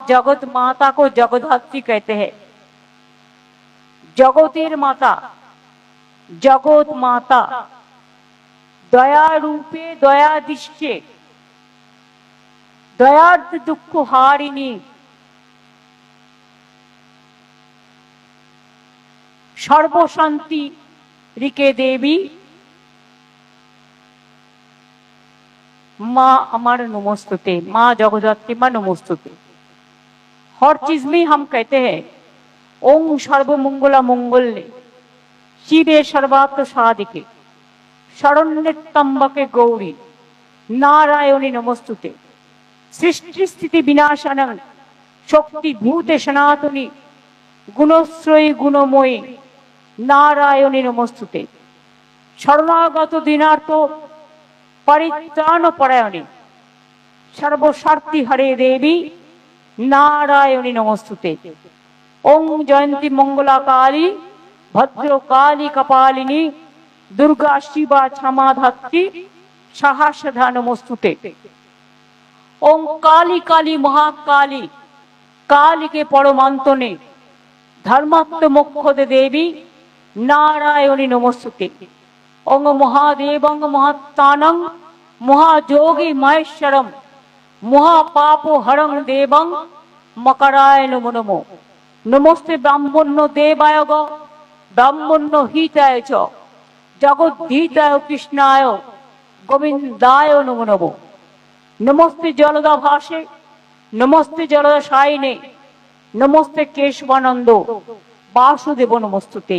जगत माता को जगधात्री कहते हैं জগতের মাতা জগৎ মাতা দয়া রূপে দয়া দৃষ্টে দয়ার্থ দুঃখ হারিণী সর্বশান্তি রিকে দেবী माँ अमर नमोस्तुते माँ जगदात्री माँ नमोस्तुते हर चीज में हम कहते हैं ओम सर्वमंगला मंगल्य शिवे सर्वात्म साधिके शरण्य तम्बके गौरी नारायणी नमोस्तुते सृष्टि स्थिति विनाशन शक्ति भूते सनातनी गुणश्रयी गुणमयी नारायणी नमोस्तुते শরণাগত দিনার্থ পরিত্রাণ পরায়ণী সর্বস্বার্থী হরে দেবী নারায়ণী নমস্তুতে। ওং জয়ন্তী মঙ্গলা কালী ভদ্র কালী কপালিনী, দুর্গা শিবা ক্ষমা ধাত্রী সাহসধা নমস্তুতে। ওং কালী কালী মহাকালী, কালীকে পরমান্তনে, ধর্মাত্ম মুখ্যদে দেবী, নারায়ণী নমস্তুতে। অঙ্গ মহাদেবং মহাত্মানং, মহাযোগী মহেশ্বরম মহাপাপ হরং দেবং মকরায় নমো নমো। নমস্তে ব্রাহ্মণ্য দেবায় গ। ব্রাহ্মণ্য হিতায় চ। জগদ্ধিতায় কৃষ্ণায় গোবিন্দায় নমো নমো। নমস্তে জলদা ভাসে নমস্তে জলদা সাইনে নমস্তে কেশবানন্দ। বাসুদেব নমস্তুতে।